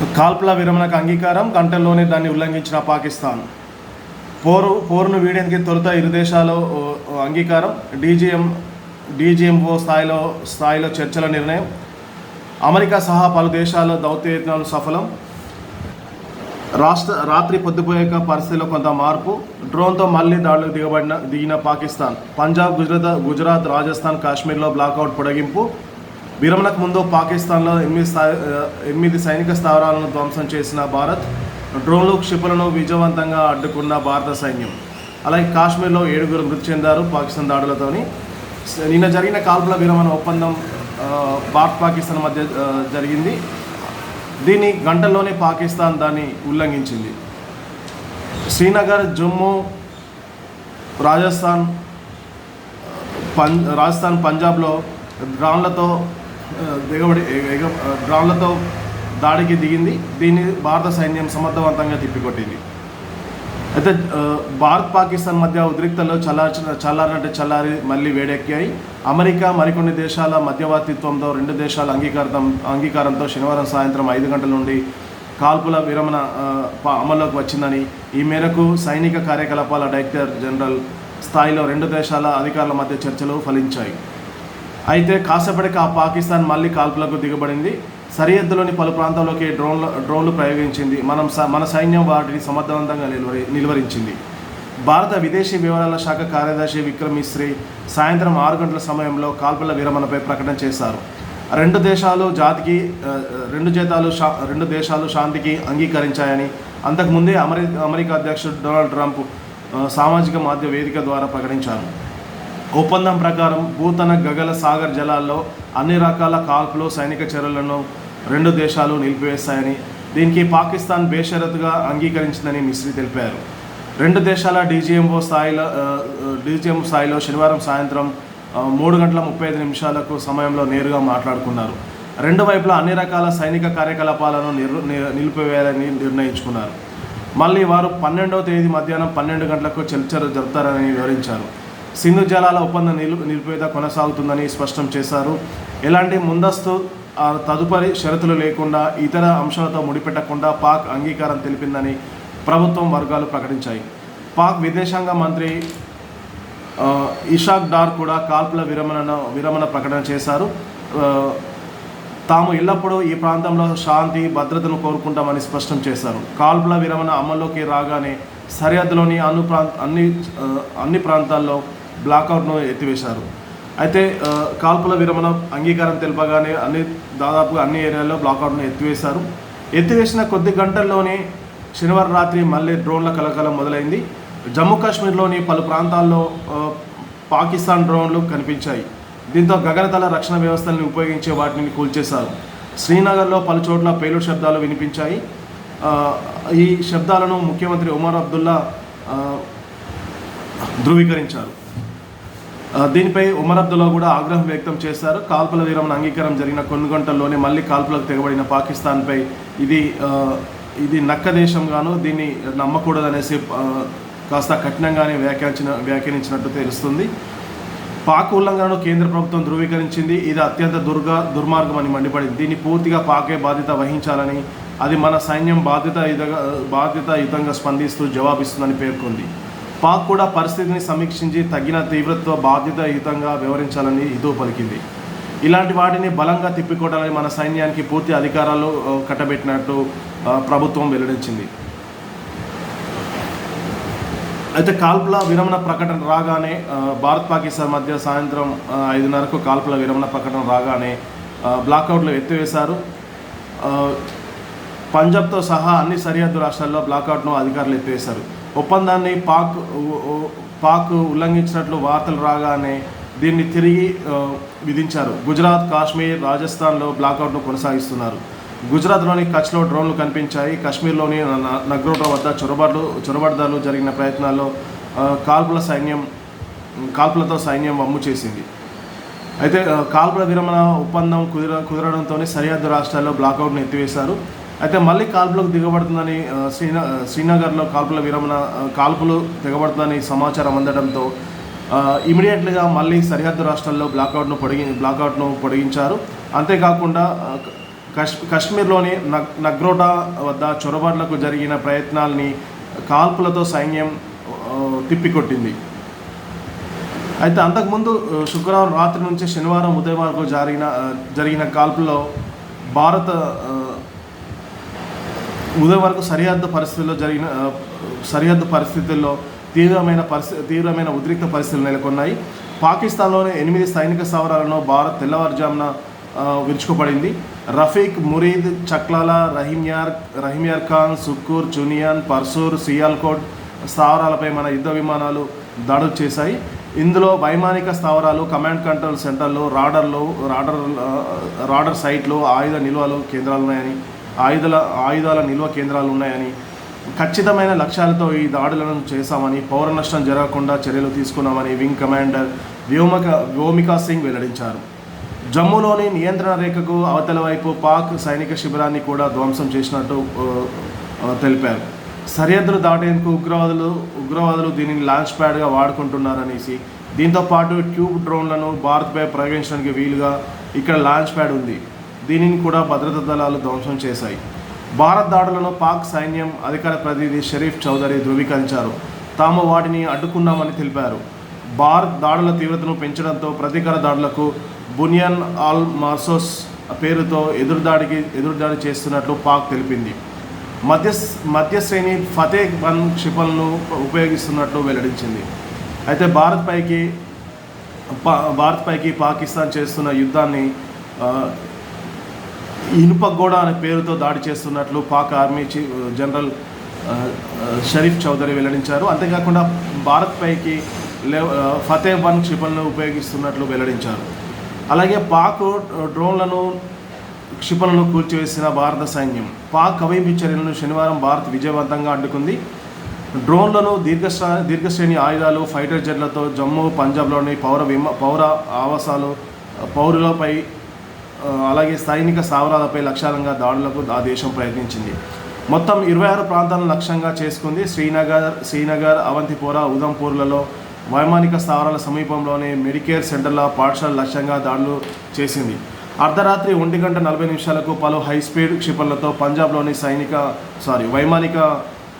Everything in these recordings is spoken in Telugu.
కాల్పుల విరమణకు అంగీకారం గంటల్లోనే దాన్ని ఉల్లంఘించిన పాకిస్తాన్. పోరు పోరును వీడేందుకు తొలుత ఇరు దేశాలు ఓ, అంగీకారం. డీజీఎం డీజీఎంఓ స్థాయిలో స్థాయిలో చర్చల నిర్ణయం. అమెరికా సహా పలు దేశాల్లో దౌత్యయత్నాలు సఫలం. రాష్ట్ర రాత్రి పొద్దుపోయాక పరిస్థితిలో కొంత మార్పు. డ్రోన్తో మళ్ళీ దాడులకు దిగబడిన దిగిన పాకిస్తాన్. పంజాబ్ గుజరాత్ గుజరాత్ రాజస్థాన్ కాశ్మీర్లో బ్లాకౌట్ పొడిగింపు. విరమణకు ముందు పాకిస్తాన్లో ఎనిమిది స్థాయి ఎనిమిది సైనిక స్థావరాలను ధ్వంసం చేసిన భారత్ డ్రోన్లు క్షిపణులను విజయవంతంగా అడ్డుకున్న భారత సైన్యం. అలాగే కాశ్మీర్లో ఏడుగురు మృతి చెందారు పాకిస్తాన్ దాడులతోని. నిన్న జరిగిన కాల్పుల విరమణ ఒప్పందం భారత్ పాకిస్తాన్ మధ్య జరిగింది. దీన్ని గంటల్లోనే పాకిస్తాన్ దాన్ని ఉల్లంఘించింది. శ్రీనగర్ జమ్మూ రాజస్థాన్ పం రాజస్థాన్ పంజాబ్లో డ్రాన్లతో దిగబడి ఎగ- డ్రాన్లతో దాడికి దిగింది. దీన్ని భారత సైన్యం సమర్థవంతంగా తిప్పికొట్టింది. అయితే భారత్ పాకిస్తాన్ మధ్య ఉద్రిక్తలు చల్లార్చిన చల్లారంటే చల్లారి మళ్ళీ వేడెక్కాయి. అమెరికా మరికొన్ని దేశాల మధ్యవర్తిత్వంతో రెండు దేశాల అంగీకారం అంగీకారంతో శనివారం సాయంత్రం ఐదు గంటల నుండి కాల్పుల విరమణ అమల్లోకి వచ్చిందని ఈ మేరకు సైనిక కార్యకలాపాల డైరెక్టర్ జనరల్ స్థాయిలో రెండు దేశాల అధికారుల మధ్య చర్చలు ఫలించాయి. అయితే కాసేపటికి ఆ పాకిస్తాన్ మళ్ళీ కాల్పులకు దిగబడింది. సరిహద్దులోని పలు ప్రాంతాల్లోకి డ్రోన్లు డ్రోన్లు ప్రయోగించింది. మనం స- మన సైన్యం వాటిని సమర్థవంతంగా నిలువరి నిలువరించింది. భారత విదేశీ వివరాల శాఖ కార్యదర్శి విక్రమ్ మిశ్రీ సాయంత్రం ఆరు గంటల సమయంలో కాల్పుల విరమణపై ప్రకటన చేశారు. రెండు దేశాలు జాతికి రెండు జీతాలు శా రెండు దేశాలు శాంతికి అంగీకరించాయని అంతకుముందే అమెరి అమెరికా అధ్యక్షుడు డొనాల్డ్ ట్రంప్ సామాజిక మాధ్యమ వేదిక ద్వారా ప్రకటించారు. ఒప్పందం ప్రకారం భూతన గగల సాగర్ జలాల్లో అన్ని రకాల కాల్పులు సైనిక చర్యలను రెండు దేశాలు నిలిపివేస్తాయని దీనికి పాకిస్తాన్ బేషరతుగా అంగీకరించిందని మిశ్రీ తెలిపారు. రెండు దేశాల డీజీఎంఓ స్థాయిలో డీజీఎం స్థాయిలో శనివారం సాయంత్రం మూడు గంటల ముప్పై ఐదు నిమిషాలకు సమయంలో నేరుగా మాట్లాడుకున్నారు. రెండు వైపులా అన్ని రకాల సైనిక కార్యకలాపాలను నిర్ ని- నిలిపివేయాలని నిర్ణయించుకున్నారు. మళ్ళీ వారు పన్నెండవ తేదీ మధ్యాహ్నం పన్నెండు గంటలకు చర్చలు జరుపుతారని వివరించారు. సింధు జలాల ఒప్పందం నిలు నిలిపేద కొనసాగుతుందని స్పష్టం చేశారు. ఎలాంటి ముందస్తు తదుపరి షరతులు లేకుండా ఇతర అంశాలతో ముడిపెట్టకుండా పాక్ అంగీకారం తెలిపిందని ప్రభుత్వం వర్గాలు ప్రకటించాయి. పాక్ విదేశాంగ మంత్రి ఇషాక్ డార్ కూడా కాల్పుల విరమణ విరమణ ప్రకటన చేశారు. తాము ఎల్లప్పుడూ ఈ ప్రాంతంలో శాంతి భద్రతను కోరుకుంటామని స్పష్టం చేశారు. కాల్పుల విరమణ అమల్లోకి రాగానే సరిహద్దులోని అన్ని ప్రాంత అన్ని అన్ని ప్రాంతాల్లో బ్లాక్అవుట్ను ఎత్తివేశారు. అయితే కాల్పుల విరమణ అంగీకారం తెలపగానే అన్ని దాదాపుగా అన్ని ఏరియాల్లో బ్లాక్అవుట్ను ఎత్తివేశారు. ఎత్తివేసిన కొద్ది గంటల్లోనే శనివారం రాత్రి మళ్ళీ డ్రోన్ల కలకలం మొదలైంది. జమ్మూ కాశ్మీర్లోని పలు ప్రాంతాల్లో పాకిస్తాన్ డ్రోన్లు కనిపించాయి. దీంతో గగనతల రక్షణ వ్యవస్థలను ఉపయోగించే వాటిని కూల్చేశారు. శ్రీనగర్లో పలు చోట్ల పేలుడు శబ్దాలు వినిపించాయి. ఈ శబ్దాలను ముఖ్యమంత్రి ఉమర్ అబ్దుల్లా ధృవీకరించారు. దీనిపై ఉమర్ అబ్దుల్లా కూడా ఆగ్రహం వ్యక్తం చేశారు. కాల్పుల విరమణ అంగీకారం జరిగిన కొన్ని గంటల్లోనే మళ్ళీ కాల్పులకు తెగబడిన పాకిస్తాన్పై ఇది ఇది నక్క దేశంగాను దీన్ని నమ్మకూడదనేసి కాస్త కఠినంగానే వ్యాఖ్యానించిన వ్యాఖ్యానించినట్టు తెలుస్తుంది. పాక్ ఉల్లంఘనను కేంద్ర ప్రభుత్వం ధృవీకరించింది. ఇది అత్యంత దుర్గా దుర్మార్గం అని మండిపడింది. దీన్ని పూర్తిగా పాకే బాధ్యత వహించాలని అది మన సైన్యం బాధ్యత బాధ్యతాయుతంగా స్పందిస్తూ జవాబిస్తుందని పేర్కొంది. పాక్ కూడా పరిస్థితిని సమీక్షించి తగిన తీవ్రత్వ బాధ్యతాయుతంగా వ్యవహరించాలని హితవు పలికింది. ఇలాంటి వాటిని బలంగా తిప్పికొట్టాలని మన సైన్యానికి పూర్తి అధికారాలు కట్టబెట్టినట్టు ప్రభుత్వం వెల్లడించింది. అయితే కాల్పుల విరమణ ప్రకటన రాగానే భారత్ పాకిస్తాన్ మధ్య సాయంత్రం ఐదున్నరకు కాల్పుల విరమణ ప్రకటన రాగానే ఆ, బ్లాకౌట్లు ఎత్తివేశారు. పంజాబ్తో సహా అన్ని సరిహద్దు రాష్ట్రాల్లో బ్లాకౌట్ను అధికారులు ఎత్తివేశారు. ఒప్పందాన్ని పాక్ పాక్ ఉల్లంఘించినట్లు వార్తలు రాగానే దీన్ని తిరిగి విధించారు. గుజరాత్ కాశ్మీర్ రాజస్థాన్లో బ్లాకౌట్ను కొనసాగిస్తున్నారు. గుజరాత్లోని కచ్లో డ్రోన్లు కనిపించాయి. కాశ్మీర్లోని న- వద్ద చొరబాట్లు చొరబాటుదారులు జరిగిన ప్రయత్నాల్లో కాల్పుల సైన్యం కాల్పులతో సైన్యం వమ్ము చేసింది. అయితే కాల్పుల విరమణ ఒప్పందం కుదిర కుదరడంతో సరిహద్దు రాష్ట్రాల్లో బ్లాకౌట్ను ఎత్తివేశారు. అయితే మళ్ళీ కాల్పులకు దిగబడుతుందని ఆ, శ్రీన శ్రీనగర్లో కాల్పుల విరమణ కాల్పులు దిగబడుతుందని సమాచారం అందడంతో ఇమీడియట్గా మళ్ళీ సరిహద్దు రాష్ట్రాల్లో బ్లాక్అవుట్ను పొడిగి బ్లాక్అవుట్ను పొడిగించారు. అంతేకాకుండా కష్ కాశ్మీర్లోని నగ్ నగ్రోటా వద్ద చొరబాట్లకు జరిగిన ప్రయత్నాల్ని కాల్పులతో సైన్యం తిప్పికొట్టింది. అయితే అంతకుముందు శుక్రవారం రాత్రి నుంచి శనివారం ఉదయం వరకు జరిగిన జరిగిన కాల్పుల్లో భారత ఉదయం వరకు సరిహద్దు పరిస్థితుల్లో జరిగిన సరిహద్దు పరిస్థితుల్లో తీవ్రమైన పరిస్థితి తీవ్రమైన ఉద్రిక్త పరిస్థితులు నెలకొన్నాయి. పాకిస్తాన్లోని ఎనిమిది సైనిక స్థావరాలను భారత్ తెల్లవారుజామున విరుచుకుపడింది. రఫీక్ మురీద్ చక్లాల రహీమ్యార్ రహీమ్యార్ ఖాన్ సుక్కూర్ చునియాన్ పర్సూర్ సియాల్కోట్ స్థావరాలపై మన యుద్ధ విమానాలు దాడులు చేశాయి. ఇందులో వైమానిక స్థావరాలు కమాండ్ కంట్రోల్ సెంటర్లు రాడర్లు రాడర్ రాడర్ సైట్లు ఆయుధ నిల్వలు కేంద్రాలు ఉన్నాయని ఆయుధాల ఆయుధాల నిల్వ కేంద్రాలు ఉన్నాయని ఖచ్చితమైన లక్ష్యాలతో ఈ దాడులను చేశామని పౌర నష్టం జరగకుండా చర్యలు తీసుకున్నామని వింగ్ కమాండర్ వ్యోమక వ్యోమికా సింగ్ వెల్లడించారు. జమ్మూలోని నియంత్రణ రేఖకు అవతల వైపు పాక్ సైనిక శిబిరాన్ని కూడా ధ్వంసం చేసినట్టు తెలిపారు. సరిహద్దులు దాటేందుకు ఉగ్రవాదులు ఉగ్రవాదులు దీనిని లాంచ్ ప్యాడ్గా వాడుకుంటున్నారనేసి దీంతో పాటు ట్యూబ్ డ్రోన్లను భారత్పై ప్రయోగించడానికి వీలుగా ఇక్కడ లాంచ్ ప్యాడ్ ఉంది. దీనిని కూడా భద్రతా దళాలు ధ్వంసం చేశాయి. భారత్ దాడులను పాక్ సైన్యం అధికార ప్రతినిధి షరీఫ్ చౌదరి ధృవీకరించారు. తాము వాటిని అడ్డుకున్నామని తెలిపారు. భారత్ దాడుల తీవ్రతను పెంచడంతో ప్రతీకార దాడులకు బునియన్ ఆల్ మార్సోస్ పేరుతో ఎదురుదాడికి ఎదురుదాడి చేస్తున్నట్లు పాక్ తెలిపింది. మధ్య మధ్య శ్రేణి ఫతేహ్ క్షిపణులను ఉపయోగిస్తున్నట్లు వెల్లడించింది. అయితే భారత్ పైకి భారత్ పైకి పాకిస్తాన్ చేస్తున్న యుద్ధాన్ని ఇనుప గోడ అనే పేరుతో దాడి చేస్తున్నట్లు Pak army chief general Sharif Chaudhry వెల్లడించారు. అంతేకాకుండా భారత్ పైకి లే ఫతే వన్ క్షిపణులను ఉపయోగిస్తున్నట్లు వెల్లడించారు. అలాగే పాక్ డ్రోన్లను క్షిపణులను కూల్చివేసిన భారత సైన్యం. పాక్ కవైపు చర్యలను శనివారం భారత్ విజయవంతంగా అడ్డుకుంది. డ్రోన్లను దీర్ఘశ్ర దీర్ఘశ్రేణి ఆయుధాలు ఫైటర్ జెట్లతో జమ్మూ పంజాబ్లోని పౌర విమ పౌర ఆవాసాలు పౌరులపై అలాగే సైనిక స్థావరాలపై లక్ష్యాలంగా దాడులకు ఆ దేశం ప్రయత్నించింది. మొత్తం ఇరవై ఆరు ప్రాంతాలను లక్ష్యంగా చేసుకుంది శ్రీనగర్ శ్రీనగర్ అవంతిపోరా ఉదంపూర్లలో వైమానిక స్థావరాల సమీపంలోని మెడికేర్ సెంటర్ల పాఠశాల లక్ష్యంగా దాడులు చేసింది. అర్ధరాత్రి ఒంటి గంట నలభై నిమిషాలకు పలు హై స్పీడ్ క్షిపణులతో పంజాబ్లోని సైనిక సారీ వైమానిక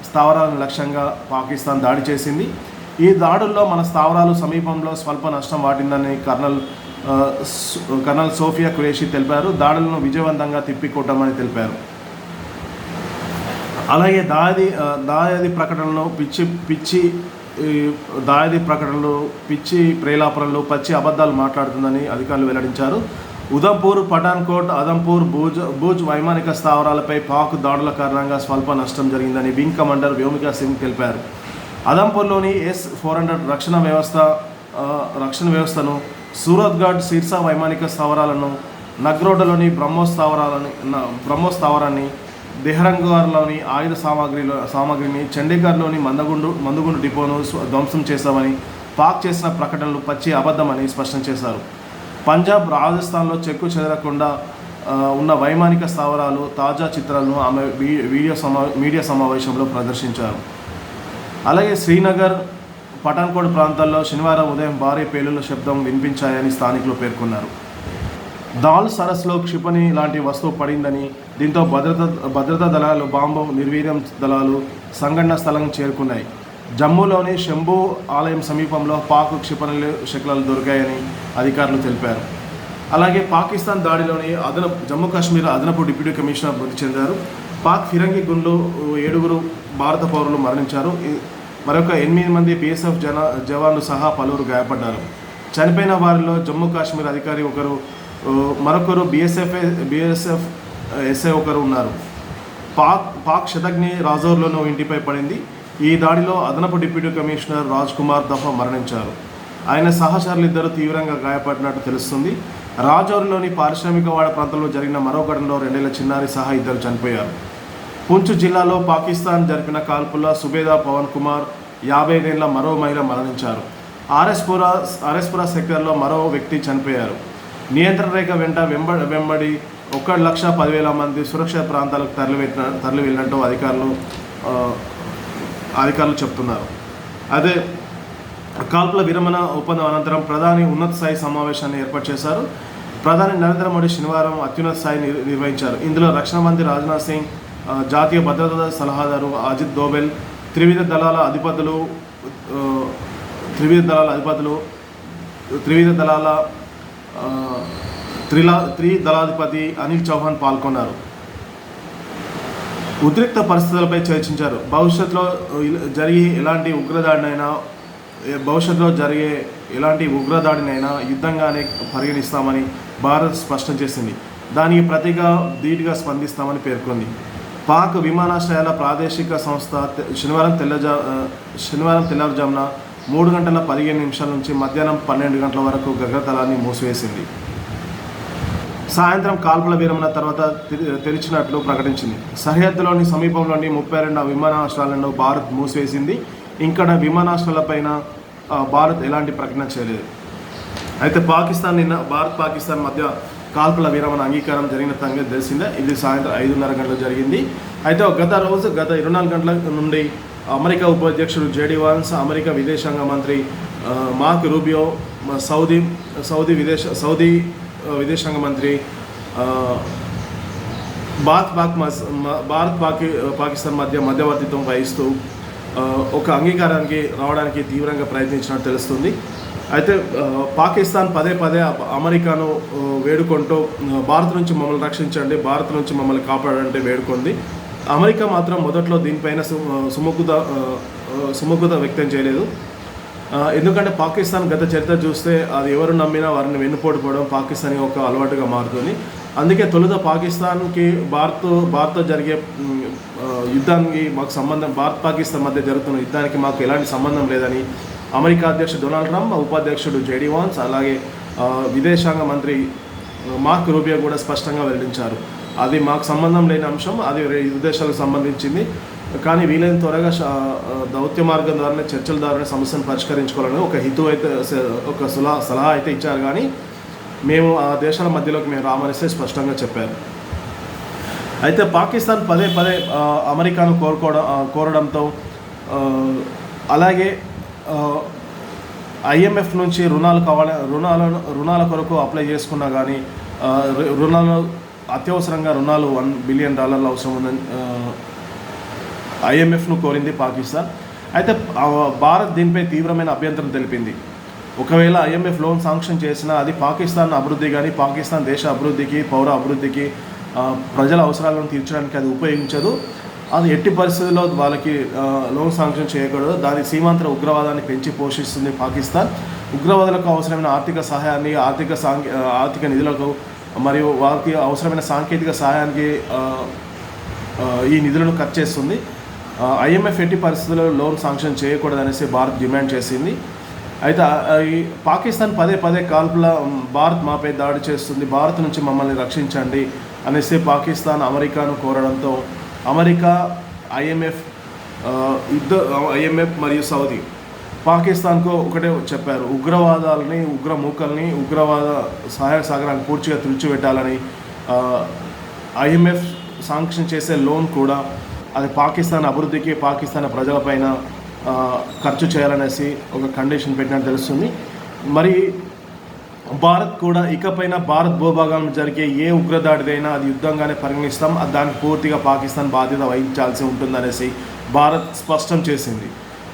స్థావరాలను లక్ష్యంగా పాకిస్తాన్ దాడి చేసింది. ఈ దాడుల్లో మన స్థావరాలు సమీపంలో స్వల్ప నష్టం వాటిందని కర్నల్ కర్నల్ సోఫియా ఖురేషి తెలిపారు. దాడులను విజయవంతంగా తిప్పికొట్టామని తెలిపారు. అలాగే దాది దాయాది ప్రకటనలు పిచ్చి పిచ్చి దాయాది ప్రకటనలు పిచ్చి ప్రేలాపనలు పచ్చి అబద్ధాలు మాట్లాడుతుందని అధికారులు వెల్లడించారు. ఉదంపూర్ పఠాన్కోట్ అదంపూర్ భూజ్ భూజ్ వైమానిక స్థావరాలపై పాక్ దాడుల కారణంగా స్వల్ప నష్టం జరిగిందని వింగ్ కమాండర్ వ్యోమికా సింగ్ తెలిపారు. అదంపూర్లోని ఎస్ ఫోర్ హండ్రెడ్ రక్షణ వ్యవస్థ రక్షణ వ్యవస్థను సూరత్గఢ్ సిర్సా వైమానిక స్థావరాలను నగ్రోడలోని బ్రహ్మోస్ స్థావరాలని న- స్థావరాన్ని దెహరంగార్లోని ఆయుధ సామాగ్రిలో సామాగ్రిని చండీగఢ్లోని మందగుండు మందుగుండు డిపోను ధ్వంసం చేశామని పాక్ చేసిన ప్రకటనలు పచ్చి అబద్ధమని స్పష్టం చేశారు. పంజాబ్ రాజస్థాన్లో చెక్కు చెదరకుండా ఉన్న వైమానిక స్థావరాలు తాజా చిత్రాలను ఆమె వీ- వీడియో సమా మీడియా సమావేశంలో ప్రదర్శించారు. అలాగే శ్రీనగర్ పఠాన్కోట్ ప్రాంతాల్లో శనివారం ఉదయం భారీ పేలుల శబ్దం వినిపించాయని స్థానికులు పేర్కొన్నారు. దాల్ సరస్సులో క్షిపణి లాంటి వస్తువు పడిందని దీంతో భద్రత భద్రతా దళాలు బాంబు నిర్వీర్యం దళాలు సంఘటన స్థలం చేరుకున్నాయి. జమ్మూలోని శంభు ఆలయం సమీపంలో పాక్ క్షిపణులు శకలాలు దొరికాయని అధికారులు తెలిపారు. అలాగే పాకిస్తాన్ దాడిలోని అదనపు జమ్మూ కాశ్మీర్ అదనపు డిప్యూటీ కమిషనర్ మృతి చెందారు. పాక్ ఫిరంగి గుండ్లు ఏడుగురు భారత పౌరులు మరణించారు. మరొక ఎనిమిది మంది బీఎస్ఎఫ్ జన జవాన్లు సహా పలువురు గాయపడ్డారు. చనిపోయిన వారిలో జమ్మూ కాశ్మీర్ అధికారి ఒకరు మరొకరు బీఎస్ఎఫ్ బీఎస్ఎఫ్ ఎస్ఐ ఒకరు ఉన్నారు. పాక్ పాక్ శతజ్ఞి రాజౌర్లోనూ ఇంటిపై పడింది. ఈ దాడిలో అదనపు డిప్యూటీ కమిషనర్ రాజ్ కుమార్ దఫా మరణించారు. ఆయన సహచరులు ఇద్దరు తీవ్రంగా గాయపడినట్టు తెలుస్తుంది. రాజౌర్లోని పారిశ్రామికవాడ ప్రాంతంలో జరిగిన మరో ఘటనలో రెండేళ్ళ చిన్నారి సహా ఇద్దరు చనిపోయారు. పుంచ్ జిల్లాలో పాకిస్తాన్ జరిపిన కాల్పుల్లో సుబేదా పవన్ కుమార్ యాభై ఏళ్ళ మరో మహిళ మరణించారు. ఆర్ఎస్పురా ఆర్ఎస్పురా సెక్టర్లో మరో వ్యక్తి చనిపోయారు. నియంత్రణ రేఖ వెంట వెంబ వెంబడి ఒక లక్ష పదివేల మంది సురక్షిత ప్రాంతాలకు తరలివెట్టిన తరలి వెళ్ళినట్టు అధికారులు అధికారులు చెప్తున్నారు. అదే కాల్పుల విరమణ ఒప్పందం అనంతరం ప్రధాని ఉన్నత స్థాయి సమావేశాన్ని ఏర్పాటు చేశారు. ప్రధాని నరేంద్ర మోడీ శనివారం అత్యున్నత స్థాయి నిర్వహించారు. ఇందులో రక్షణ మంత్రి రాజ్నాథ్ సింగ్ జాతీయ భద్రతా సలహాదారు అజిత్ దోబెల్ త్రివిధ దళాల అధిపతులు త్రివిధ దళాల అధిపతులు త్రివిధ దళాల త్రిలా త్రి దళాధిపతి అనిల్ చౌహాన్ పాల్గొన్నారు. ఉద్రిక్త పరిస్థితులపై చర్చించారు. భవిష్యత్తులో జరిగే ఎలాంటి ఉగ్రదాడినైనా భవిష్యత్తులో జరిగే ఎలాంటి ఉగ్రదాడినైనా యుద్ధంగానే పరిగణిస్తామని భారత్ స్పష్టం చేసింది. దానికి ప్రతిగా ధీటుగా స్పందిస్తామని పేర్కొంది. పాక్ విమానాశ్రయాల ప్రాదేశిక సంస్థ శనివారం తెల్లజా శనివారం తెల్లవారుజామున మూడు గంటల పదిహేను నిమిషాల నుంచి మధ్యాహ్నం పన్నెండు గంటల వరకు గగనతలాన్ని మూసివేసింది. సాయంత్రం కాల్పుల విరమణ తర్వాత తెరిచినట్లు ప్రకటించింది. సరిహద్దులోని సమీపంలోని ముప్పై రెండు విమానాశ్రయాలను భారత్ మూసివేసింది. ఇంకా విమానాశ్రయాలపైన భారత్ ఎలాంటి ప్రకటన చేయలేదు. అయితే పాకిస్తాన్ నిన్న భారత్ పాకిస్తాన్ మధ్య కాల్పుల విరమణ అంగీకారం జరిగిన సంగతి తెలిసిందే. ఇది సాయంత్రం ఐదున్నర గంటలకు జరిగింది. అయితే గత రోజు గత ఇరవై నాలుగు గంటల నుండి అమెరికా ఉపాధ్యక్షుడు జేడీ వాన్స్ అమెరికా విదేశాంగ మంత్రి మార్క్ రూబియో సౌదీ సౌదీ విదేశ సౌదీ విదేశాంగ మంత్రి భారత్ పాక్ మస్- భారత్ పాకి పాకిస్తాన్ మధ్య మధ్యవర్తిత్వం వహిస్తూ ఒక అంగీకారానికి రావడానికి తీవ్రంగా ప్రయత్నించినట్టు తెలుస్తుంది. అయితే పాకిస్తాన్ పదే పదే అమెరికాను వేడుకుంటూ భారత్ నుంచి మమ్మల్ని రక్షించండి భారత్ నుంచి మమ్మల్ని కాపాడంటే వేడుకుంది. అమెరికా మాత్రం మొదట్లో దీనిపైన సు సుముఖత సుముఖత వ్యక్తం చేయలేదు. ఎందుకంటే పాకిస్తాన్ గత చరిత్ర చూస్తే అది ఎవరు నమ్మినా వారిని వెన్నుపోటుపోవడం పాకిస్తాన్ ఒక అలవాటుగా మారుతుంది. అందుకే తొలుత పాకిస్తాన్కి భారత్ భారత్తో జరిగే యుద్ధానికి మాకు సంబంధం భారత్ పాకిస్తాన్ మధ్య జరుగుతున్న యుద్ధానికి మాకు ఎలాంటి సంబంధం లేదని అమెరికా అధ్యక్షుడు డొనాల్డ్ ట్రంప్ ఉపాధ్యక్షుడు జేడీ వాన్స్ అలాగే విదేశాంగ మంత్రి మార్క్ రూబియో కూడా స్పష్టంగా వెల్లడించారు. అది మాకు సంబంధం లేని అంశం అది వేరే విదేశాలకు సంబంధించింది. కానీ వీలైన త్వరగా దౌత్య మార్గం ద్వారానే చర్చల ద్వారానే సమస్యను పరిష్కరించుకోవాలని ఒక హితు అయితే ఒక సులా సలహా అయితే ఇచ్చారు. కానీ మేము ఆ దేశాల మధ్యలోకి మేము రామనేసి స్పష్టంగా చెప్పారు. అయితే పాకిస్తాన్ పదే పదే అమెరికాను కోరుకోవడం కోరడంతో అలాగే ఐఎంఎఫ్ నుంచి రుణాలు కావాలి రుణాలను రుణాల కొరకు అప్లై చేసుకున్నా కానీ రు- రుణాలు అత్యవసరంగా రుణాలు వన్ బిలియన్ డాలర్లు అవసరం ఉందని ఐఎంఎఫ్ను కోరింది పాకిస్తాన్. అయితే భారత్ దీనిపై తీవ్రమైన అభ్యంతరం తెలిపింది. ఒకవేళ ఐఎంఎఫ్ లోన్ శాంక్షన్ చేసినా అది పాకిస్తాన్ అభివృద్ధి కానీ పాకిస్తాన్ దేశ అభివృద్ధికి పౌర అభివృద్ధికి ప్రజల అవసరాలను తీర్చడానికి అది ఉపయోగించదు. అది ఎట్టి పరిస్థితుల్లో వాళ్ళకి లోన్ శాంక్షన్ చేయకూడదు. దాని సీమాంతర ఉగ్రవాదాన్ని పెంచి పోషిస్తుంది పాకిస్తాన్. ఉగ్రవాదులకు అవసరమైన ఆర్థిక సహాయాన్ని ఆర్థిక సాంకే ఆర్థిక నిధులకు మరియు వారికి అవసరమైన సాంకేతిక సహాయానికి ఈ నిధులను ఖర్చు చేస్తుంది. ఐఎంఎఫ్ ఎట్టి పరిస్థితుల్లో లోన్ శాంక్షన్ చేయకూడదనేసి భారత్ డిమాండ్ చేసింది. అయితే ఈ పాకిస్తాన్ పదే పదే కాల్పుల భారత్ మాపై దాడి చేస్తుంది. భారత్ నుంచి మమ్మల్ని రక్షించండి అనేసి పాకిస్తాన్ అమెరికాను కోరడంతో అమెరికా ఐఎంఎఫ్ యుద్ధ ఐఎంఎఫ్ మరియు సౌదీ. పాకిస్తాన్కు ఒకటే చెప్పారు ఉగ్రవాదాలని ఉగ్ర మూకల్ని ఉగ్రవాద సహాయ సాగరాన్ని పూర్తిగా తుడిచిపెట్టాలని ఐఎంఎఫ్ శాంక్షన్ చేసే లోన్ కూడా అది పాకిస్తాన్ అభివృద్ధికి పాకిస్తాన్ ప్రజలపైన ఖర్చు చేయాలనేసి ఒక కండిషన్ పెట్టినట్టు తెలుస్తుంది. మరి భారత్ కూడా ఇకపైన భారత్ భూభాగం జరిగే ఏ ఉగ్రదాడిదైనా అది యుద్ధంగానే పరిగణిస్తాం. అది దానికి పూర్తిగా పాకిస్తాన్ బాధ్యత వహించాల్సి ఉంటుందనేసి భారత్ స్పష్టం చేసింది.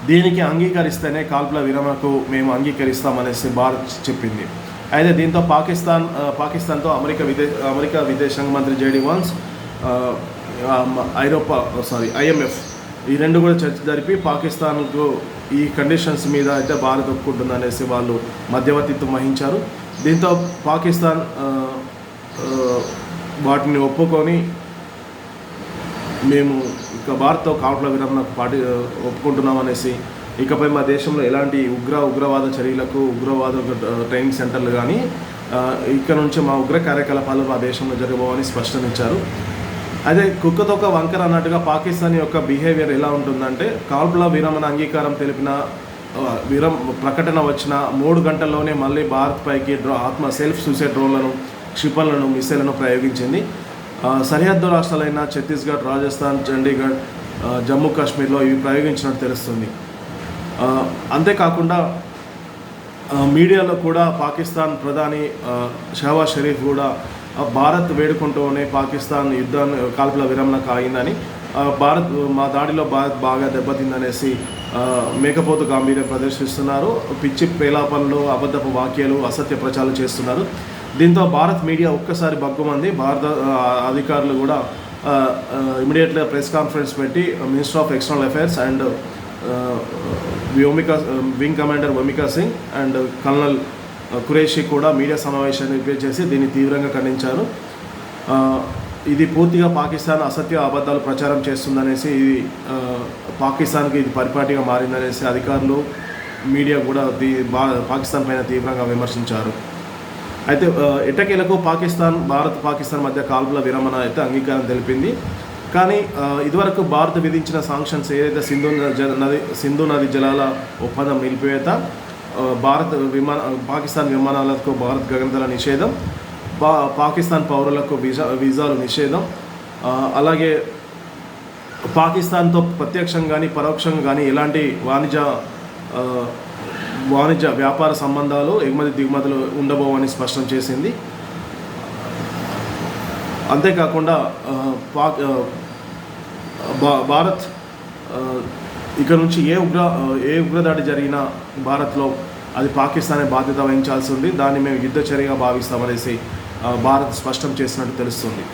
దీనికి అంగీకరిస్తేనే కాల్పుల విరమణకు మేము అంగీకరిస్తామనేసి భారత్ చెప్పింది. అయితే దీంతో పాకిస్తాన్ పాకిస్తాన్తో అమెరికా విదే అమెరికా విదేశాంగ మంత్రి జేడీ వాన్స్ ఐరోపా సారీ ఐఎంఎఫ్ ఈ రెండు కూడా చర్చ జరిపి పాకిస్తాన్కు ఈ కండిషన్స్ మీద అయితే భారత్ ఒప్పుకుంటుంది అనేసి వాళ్ళు మధ్యవర్తిత్వం వహించారు. దీంతో పాకిస్తాన్ వాటిని ఒప్పుకొని మేము ఇక భారత్తో కావట్ల విరమణ పాటి ఒప్పుకుంటున్నాం అనేసి ఇకపై మా దేశంలో ఎలాంటి ఉగ్ర ఉగ్రవాద చర్యలకు ఉగ్రవాద ట్రైనింగ్ సెంటర్లు కానీ ఇక్కడ నుంచి మా ఉగ్ర కార్యకలాపాలు మా దేశంలో జరగబోవని స్పష్టనిచ్చారు అదే కుక్కతోక వంకర అన్నట్టుగా పాకిస్తాన్ యొక్క బిహేవియర్ ఎలా ఉంటుందంటే కాల్పుల విరమణ అంగీకారం తెలిపిన విరం ప్రకటన వచ్చిన మూడు గంటల్లోనే మళ్ళీ భారత్ పైకి డ్రో ఆత్మ సెల్ఫ్ సూసైడ్ డ్రోన్లను క్షిపణులను మిసైళ్ళను ప్రయోగించింది. సరిహద్దు రాష్ట్రాలైన ఛత్తీస్గఢ్ రాజస్థాన్ చండీగఢ్ జమ్మూ కాశ్మీర్లో ఇవి ప్రయోగించినట్టు తెలుస్తుంది. అంతేకాకుండా మీడియాలో కూడా పాకిస్తాన్ ప్రధాని షహబాజ్ షరీఫ్ కూడా భారత్ వేడుకుంటూనే పాకిస్తాన్ యుద్ధాన్ని కాల్పుల విరమణకు ఆగిందని భారత్ మా దాడిలో భారత్ బాగా దెబ్బతిందనేసి మేకపోతు గాంభీర్యం ప్రదర్శిస్తున్నారు. పిచ్చి పేలాపనలు అబద్ధపు వాక్యాలు అసత్య ప్రచారం చేస్తున్నారు. దీంతో భారత్ మీడియా ఒక్కసారి బగ్గుమంది భారత అధికారులు కూడా ఇమీడియట్గా ప్రెస్ కాన్ఫరెన్స్ పెట్టి minister of external affairs and Vyomika wing commander Vyomika Singh and colonel Qureshi కూడా మీడియా సమావేశాన్ని చేసి దీన్ని తీవ్రంగా ఖండించారు. ఇది పూర్తిగా పాకిస్తాన్ అసత్య అబద్ధాలు ప్రచారం చేస్తుందనేసి ఇది పాకిస్తాన్కి ఇది పరిపాటిగా మారిందనేసి అధికారులు మీడియా కూడా దీ పాకిస్తాన్ పైన తీవ్రంగా విమర్శించారు. అయితే ఎట్టకేలకు పాకిస్తాన్ భారత్ పాకిస్తాన్ మధ్య కాల్పుల విరమణ అయితే అంగీకారం తెలిపింది. కానీ ఇదివరకు భారత్ విధించిన సాంక్షన్స్ ఏదైతే సింధు నది సింధు నది జలాల ఒప్పందం నిలిపివేత భారత్ విమాన పాకిస్తాన్ విమానాలకు భారత్ గగనతల నిషేధం పా పాకిస్తాన్ పౌరులకు వీజా వీజాలు నిషేధం. అలాగే పాకిస్తాన్తో ప్రత్యక్షంగా కానీ పరోక్షంగా కానీ ఎలాంటి వాణిజ్య వాణిజ్య వ్యాపార సంబంధాలు ఎగుమతి దిగుమతులు ఉండబోవని స్పష్టం చేసింది. అంతేకాకుండా పా పాక్ భారత్ ఇక్కడ నుంచి ఏ ఉగ్ర ఏ ఉగ్రదాడి జరిగినా భారత్లో అది పాకిస్తానే బాధ్యత వహించాల్సి ఉంది. దాన్ని మేము యుద్ధ చర్యగా భావిస్తామనేసి భారత్ స్పష్టం చేసినట్టు తెలుస్తుంది.